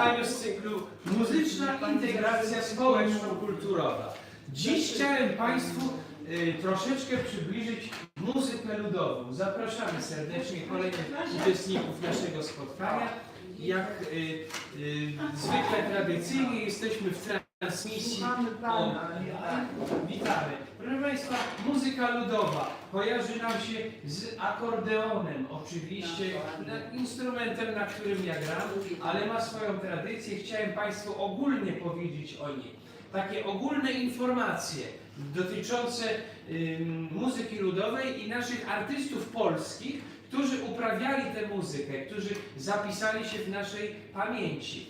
spotkaniu z cyklu Muzyczna integracja społeczno-kulturowa. Dziś chciałem Państwu y, troszeczkę przybliżyć muzykę ludową. Zapraszamy serdecznie kolejnych uczestników naszego spotkania. Jak y, y, zwykle tradycyjnie jesteśmy w transmisji. O, witamy. Proszę Państwa, muzyka ludowa kojarzy nam się z akordeonem, oczywiście na- instrumentem, na którym ja gram, ale ma swoją tradycję. Chciałem Państwu ogólnie powiedzieć o niej. Takie ogólne informacje dotyczące ym, muzyki ludowej i naszych artystów polskich, którzy uprawiali tę muzykę, którzy zapisali się w naszej pamięci.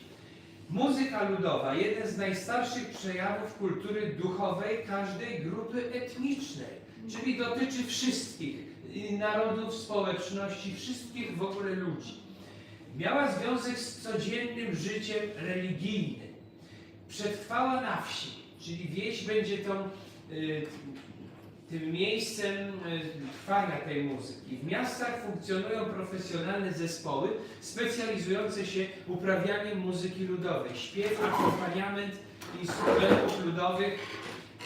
Muzyka ludowa, jeden z najstarszych przejawów kultury duchowej każdej grupy etnicznej, czyli dotyczy wszystkich narodów, społeczności, wszystkich w ogóle ludzi. Miała związek z codziennym życiem religijnym. Przetrwała na wsi, czyli wieś będzie tą, y, tym miejscem y, trwania tej muzyki. W miastach funkcjonują profesjonalne zespoły specjalizujące się uprawianiem muzyki ludowej. Śpiew, akompaniament instrumentów ludowych,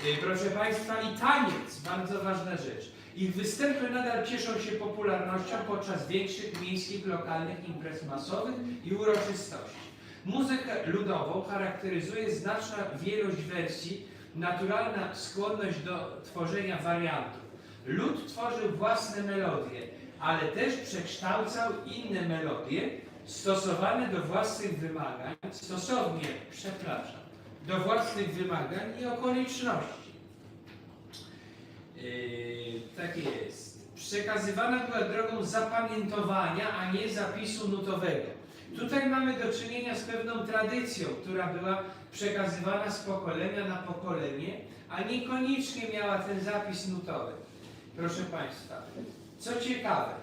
y, proszę Państwa, i taniec, bardzo ważna rzecz. Ich występy nadal cieszą się popularnością podczas większych miejskich, lokalnych imprez masowych i uroczystości. Muzykę ludową charakteryzuje znaczna wielość wersji, naturalna skłonność do tworzenia wariantów. Lud tworzył własne melodie, ale też przekształcał inne melodie stosowane do własnych wymagań, stosownie, przepraszam, do własnych wymagań i okoliczności. Yy, tak jest. Przekazywana była drogą zapamiętowania, a nie zapisu nutowego. Tutaj mamy do czynienia z pewną tradycją, która była przekazywana z pokolenia na pokolenie, a niekoniecznie miała ten zapis nutowy. Proszę Państwa, co ciekawe,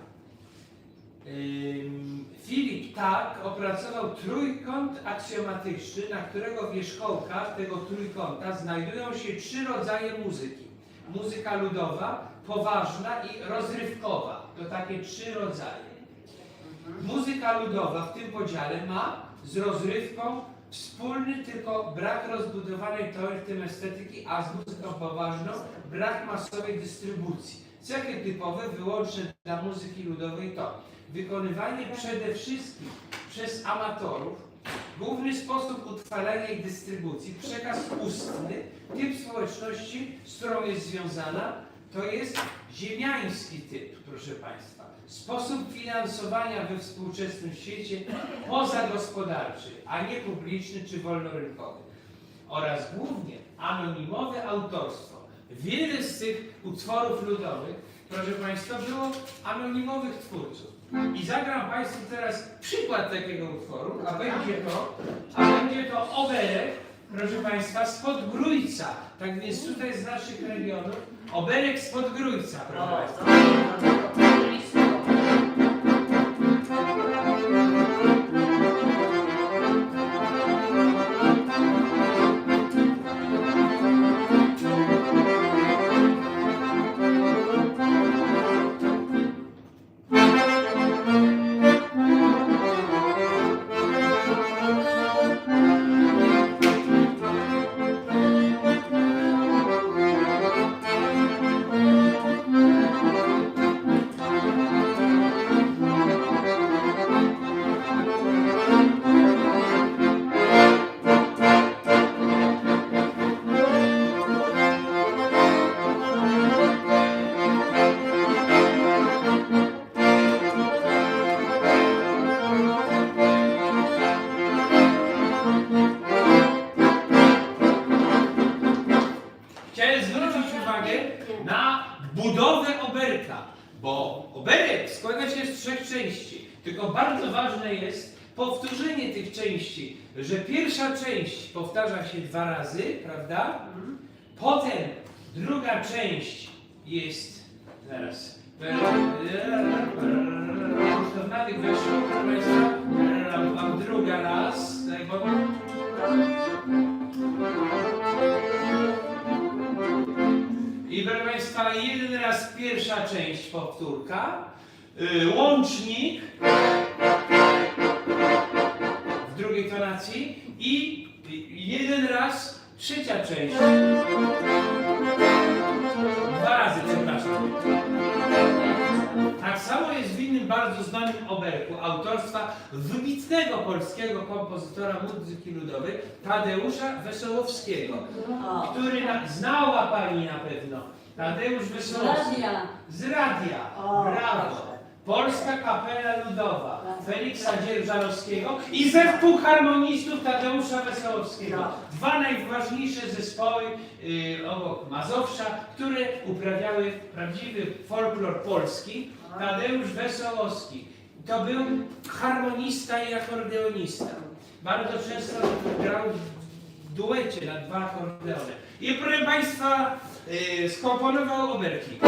Filip Tak opracował trójkąt aksjomatyczny, na którego wierzchołkach tego trójkąta znajdują się trzy rodzaje muzyki. Muzyka ludowa, poważna i rozrywkowa. To takie trzy rodzaje. Muzyka ludowa w tym podziale ma z rozrywką wspólny tylko brak rozbudowanej teorii, estetyki, a z muzyką poważną brak masowej dystrybucji. Cechy typowe wyłączne dla muzyki ludowej to wykonywanie przede wszystkim przez amatorów, główny sposób utrwalania i dystrybucji, przekaz ustny, typ społeczności, z którą jest związana, to jest ziemiański typ, proszę Państwa. Sposób finansowania we współczesnym świecie pozagospodarczy, a nie publiczny czy wolnorynkowy. Oraz głównie anonimowe autorstwo. Wiele z tych utworów ludowych, proszę Państwa, było anonimowych twórców. I zagram Państwu teraz przykład takiego utworu, a będzie to, a będzie to oberek, proszę Państwa, z Podgrójca. Tak więc tutaj z naszych regionów oberek z Podgrójca, proszę Państwa. Że pierwsza część powtarza się dwa razy, prawda? Potem druga część jest zaraz. To na tych weszło, proszę Państwa. Druga raz. tak, bo- I proszę Państwa, jeden raz pierwsza część powtórka, y, łącznik i jeden raz trzecia część. Dwa razy, przepraszam. Tak samo jest w innym bardzo znanym oberku autorstwa wybitnego polskiego kompozytora muzyki ludowej Tadeusza Wesołowskiego, który na, znała Pani na pewno. Tadeusz Wesołowski. radia. Z radia. Brawo. Polska Kapela Ludowa. Feliksa Dzierżalowskiego i zespół harmonistów Tadeusza Wesołowskiego. Dwa najważniejsze zespoły y, obok Mazowsza, które uprawiały prawdziwy folklor polski. Tadeusz Wesołowski. To był harmonista i akordeonista. Bardzo często grał w duecie na dwa akordeony. I proszę Państwa, y, skomponował oberki.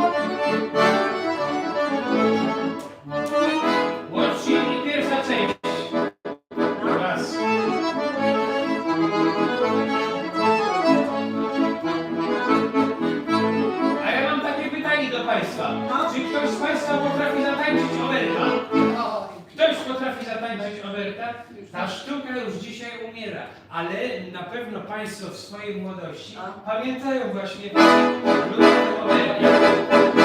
Łącznik ale na pewno Państwo w swojej młodości pamiętają właśnie oberki.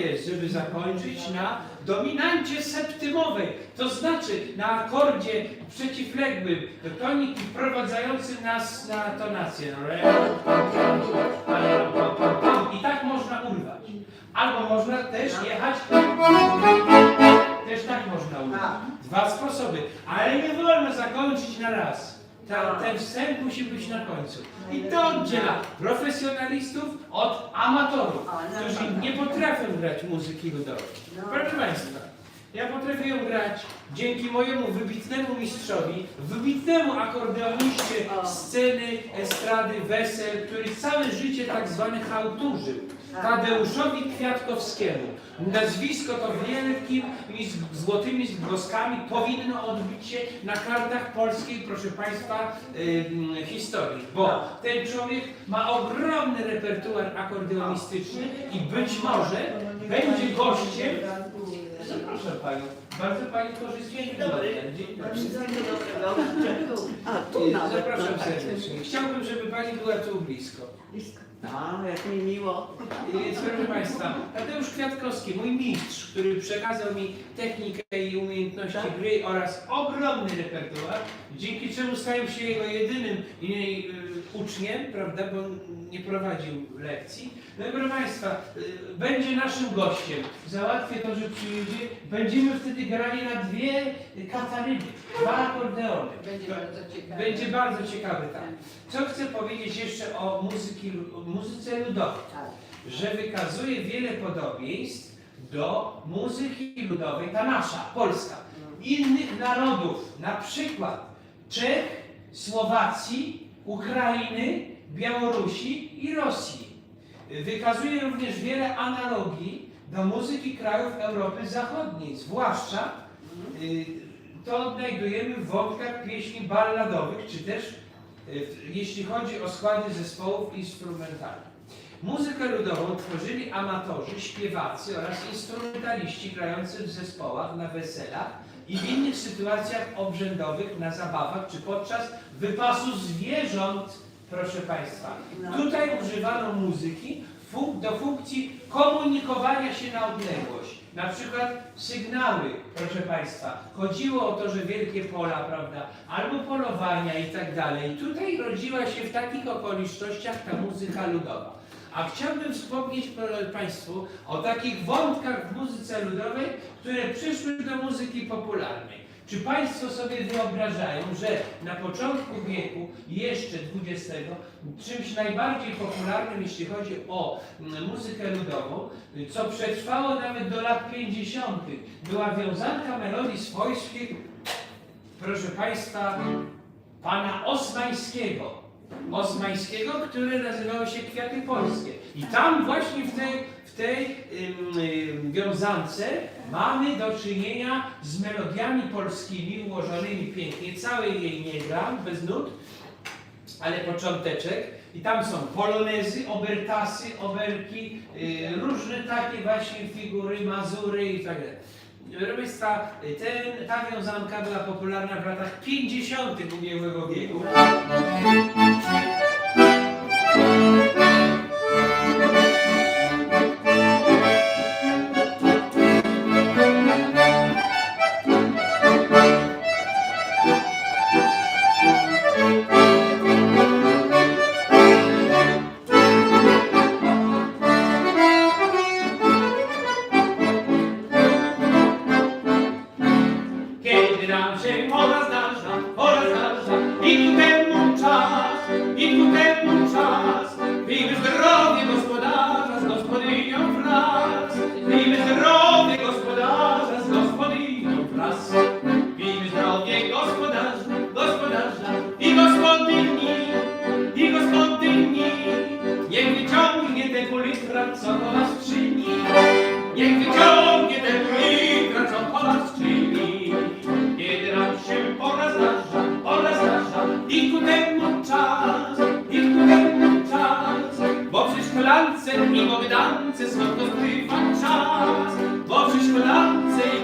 Jest, żeby zakończyć na dominancie septymowej, to znaczy na akordzie przeciwległym, tonik wprowadzający nas na tonację. I tak można urwać. Albo można też jechać, też tak można urwać. Dwa sposoby, ale nie wolno zakończyć na raz. Ta, ten wstęp musi być na końcu. I to oddziela profesjonalistów od amatorów, którzy nie potrafią grać muzyki ludowej. Proszę Państwa, ja potrafię ją grać dzięki mojemu wybitnemu mistrzowi, wybitnemu akordeoniście sceny, estrady, wesel, który całe życie tak zwany hałturzył. Tadeuszowi Kwiatkowskiemu. Nazwisko to wielkim i z złotymi zgłoskami powinno odbić się na kartach polskiej, proszę Państwa, ym, historii. Bo ten człowiek ma ogromny repertuar akordeonistyczny i być może będzie gościem. Zapraszam Panią. Bardzo Pani korzystnie. Dzień dobry. Dzień dobry. A, tu nawet. Zapraszam no tak. serdecznie. Chciałbym, żeby Pani była tu blisko. A, jak mi miło. Więc proszę Państwa, Tadeusz Kwiatkowski, mój mistrz, który przekazał mi technikę i umiejętności Tak. gry oraz ogromny repertuar, dzięki czemu stałem się jego jedynym i, y, uczniem, prawda, bo nie prowadził lekcji. No i proszę Państwa, y, będzie naszym gościem. Załatwię to, że przyjedzie. Będziemy wtedy grali na dwie kataryny, dwa akordeony. Będzie To- bardzo ciekawe. Będzie bardzo ciekawy, tak. Co chcę powiedzieć jeszcze o, muzyki, muzyce ludowej? Tak. że wykazuje wiele podobieństw do muzyki ludowej, ta nasza, polska, innych narodów, na przykład Czech, Słowacji, Ukrainy, Białorusi i Rosji. Wykazuje również wiele analogii do muzyki krajów Europy Zachodniej, zwłaszcza y, to odnajdujemy w wątkach pieśni balladowych, czy też y, jeśli chodzi o składy zespołów instrumentalnych. Muzykę ludową tworzyli amatorzy, śpiewacy oraz instrumentaliści grający w zespołach na weselach i w innych sytuacjach obrzędowych, na zabawach czy podczas wypasu zwierząt, proszę Państwa. No. Tutaj używano muzyki do funkcji komunikowania się na odległość. Na przykład sygnały, proszę Państwa. Chodziło o to, że wielkie pola, prawda, albo polowania i tak dalej. Tutaj rodziła się w takich okolicznościach ta muzyka ludowa. A chciałbym wspomnieć Państwu o takich wątkach w muzyce ludowej, które przyszły do muzyki popularnej. Czy Państwo sobie wyobrażają, że na początku wieku, jeszcze XX, czymś najbardziej popularnym, jeśli chodzi o mm, muzykę ludową, co przetrwało nawet do lat 50., była wiązanka melodii swojskich, proszę Państwa, pana Osmańskiego. Osmańskiego, które nazywało się Kwiaty Polskie. I tam właśnie w tej, w tej ym, wiązance mamy do czynienia z melodiami polskimi ułożonymi pięknie. Całej jej nie gram, bez nut, ale począteczek. I tam są polonezy, obertasy, oberki, y, różne takie właśnie figury, mazury i tak dalej. Państwa, ten, ta wiązanka była popularna w latach 50. ubiegłego wieku. Kiedy nam się szklance i bogdance słodko spływa czas. Bo przy szklance i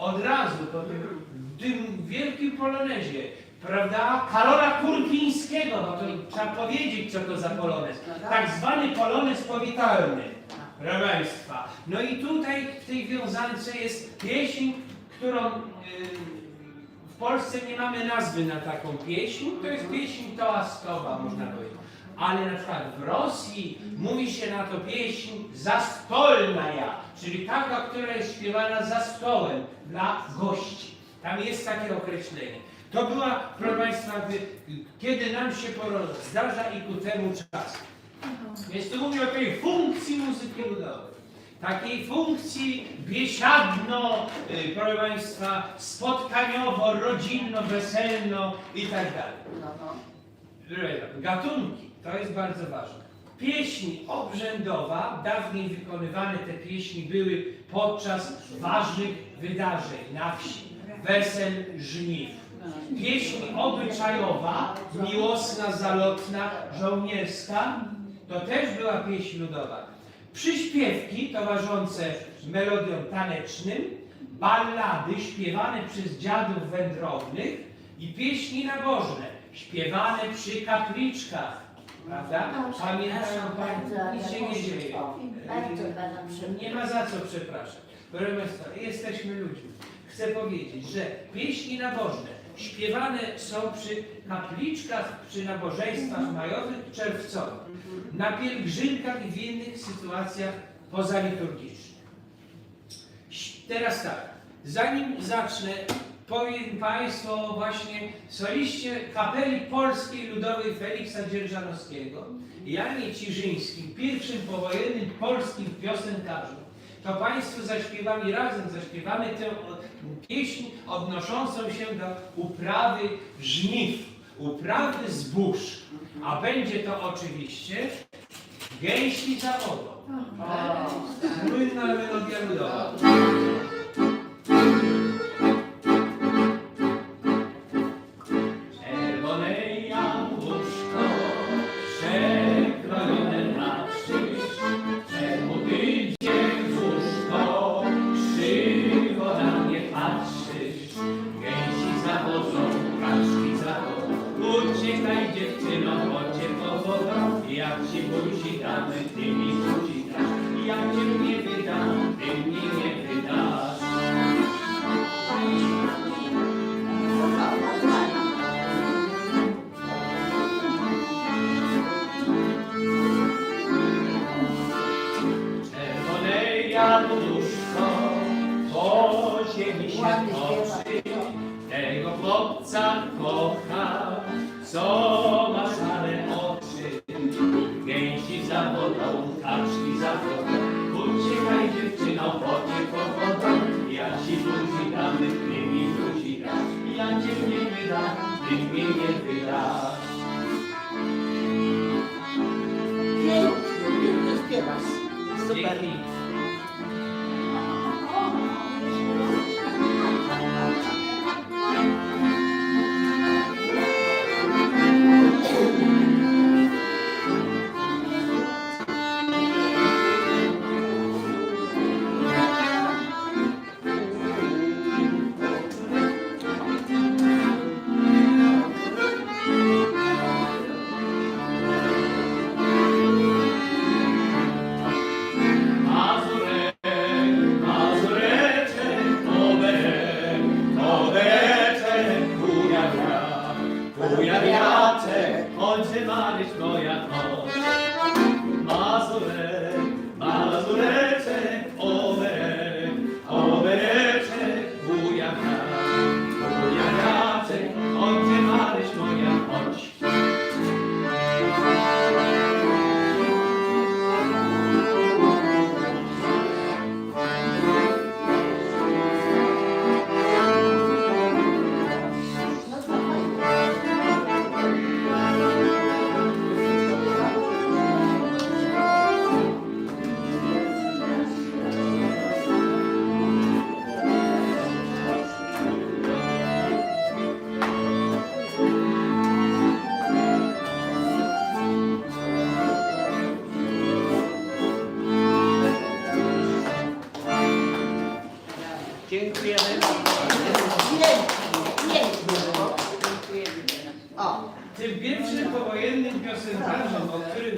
Od razu po tym, tym wielkim polonezie, prawda? Karola Kurpińskiego, bo to trzeba powiedzieć, co to za polonez. Tak zwany polonez powitalny, proszę Państwa. No i tutaj w tej wiązance jest pieśń, którą yy, w Polsce nie mamy nazwy na taką pieśń. To jest pieśń toastowa, można powiedzieć. Ale na przykład w Rosji mówi się na to pieśń zastolnaja, czyli taka, która jest śpiewana za stołem dla gości. Tam jest takie określenie. To była, proszę Państwa, kiedy nam się zdarza i ku temu czas. Więc tu mówię o tej funkcji muzyki ludowej. Takiej funkcji biesiadno, y, proszę Państwa, spotkaniowo, rodzinno, weselno i tak dalej. No, no. Gatunki, to jest bardzo ważne. Pieśń obrzędowa, dawniej wykonywane te pieśni były podczas ważnych wydarzeń na wsi, wesel, żniw. Pieśń obyczajowa, miłosna, zalotna, żołnierska, to też była pieśń ludowa. Przyśpiewki towarzyszące melodiom tanecznym, ballady śpiewane przez dziadów wędrownych i pieśni nabożne, śpiewane przy kapliczkach, prawda? No, Pamiętają Państwo, bardzo, nic ale się nie dzieje. Bardzo Pana przepraszam. Nie ma za co przepraszać. Proszę Państwa, jesteśmy ludźmi. Chcę powiedzieć, że pieśni nabożne śpiewane są przy kapliczkach, przy nabożeństwach majowych, czerwcowych, na pielgrzymkach i w innych sytuacjach pozaliturgicznych. Teraz tak, zanim zacznę, powiem Państwu o właśnie soliście kapeli polskiej ludowej Feliksa Dzierżanowskiego, Janie Ciżyńskim, pierwszym powojennym polskim piosenkarzem. To Państwo zaśpiewami razem, zaśpiewamy tę pieśń odnoszącą się do uprawy żniw, uprawy zbóż. A będzie to oczywiście gęśli za wodą. Słynna melodia ludowa. Chłopca kocha, co ma szare oczy. Gęsi za wodą, kaczki za wodą, uciekaj dziewczyno, bo cię powodą. Ja ci buzi damy, ty mi buzi dasz, ja cię nie wydam, ty mnie nie wydasz.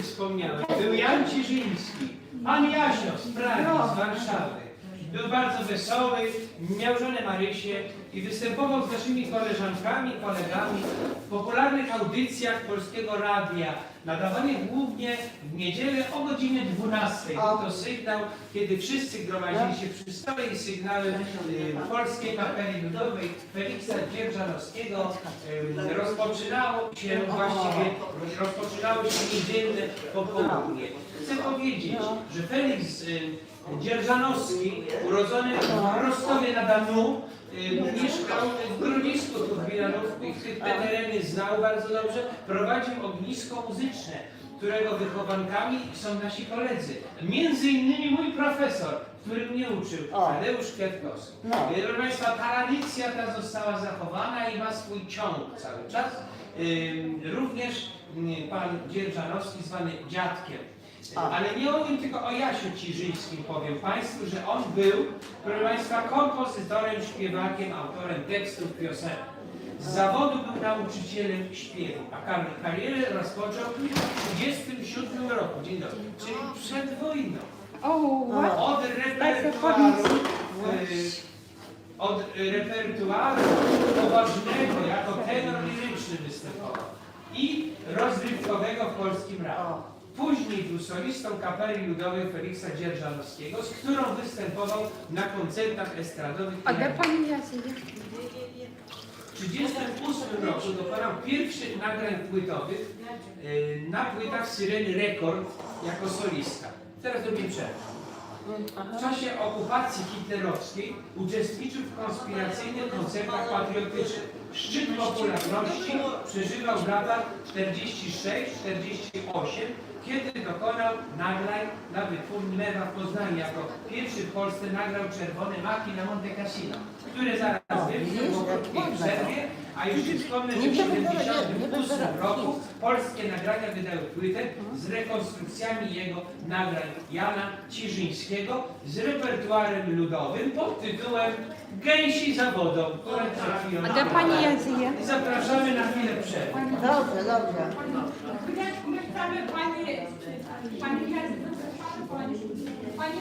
Wspomniałem, był Jan Ciżyński. Pan Jasio z Pragi, z Warszawy. Był bardzo wesoły, miał żonę Marysię i występował z naszymi koleżankami, kolegami w popularnych audycjach Polskiego Radia, nadawanych głównie w niedzielę o godzinie 12. Był to sygnał, kiedy wszyscy gromadzili się przy stole i sygnałem y, Polskiej Kapeli Ludowej Feliksa Dzierżanowskiego y, rozpoczynało się właściwie, rozpoczynało się niedzielne popołudnie. Chcę powiedzieć, że Feliks y, Dzierżanowski, urodzony w Rostowie na Danu, y, mieszkał w Grodzisku tu w Wilanówku i te tereny znał bardzo dobrze. Prowadził ognisko muzyczne, którego wychowankami są nasi koledzy. Między innymi mój profesor, który mnie uczył. Tadeusz Kwiatkowski. No. Proszę Państwa, tradycja ta została zachowana i ma swój ciąg cały czas. Również y, pan Dzierżanowski zwany dziadkiem. Ale nie o nim, tylko o Jasiu Ciżyńskim powiem Państwu, że on był, proszę Państwa, kompozytorem, śpiewakiem, autorem tekstów piosenek. Z zawodu był nauczycielem śpiewu, a kar- karierę rozpoczął w 1937 roku, dzień dobry, czyli przed wojną. Oh, what? Od repertuaru, y, od repertuaru poważnego, jako tenor liryczny występował i rozrywkowego w polskim radiu. Później był solistą kapeli ludowej Feliksa Dzierżanowskiego, z którą występował na koncertach estradowych. A da pani nazwisko? W 1938 roku dokonał pierwszych nagrań płytowych e, na płytach Syreny Rekord jako solista. Teraz robię przerwę. W czasie okupacji hitlerowskiej uczestniczył w konspiracyjnych koncertach patriotycznych. Szczyt popularności przeżywał w latach 46-48, kiedy dokonał nagrań na wytwórni Mewa w Poznaniu. Jako pierwszy w Polsce nagrał Czerwone Maki na Monte Cassino, które zaraz wybiegł w przerwie, a już przypomnę, że w 78 roku polskie nagrania wydały płytę z rekonstrukcjami jego nagrań Jana Ciżyńskiego z repertuarem ludowym pod tytułem Gęsi za wodą, A da pani Jadzia? Zapraszamy na chwilę przerwy. Dobrze, dobrze. My chcemy pani, pani pani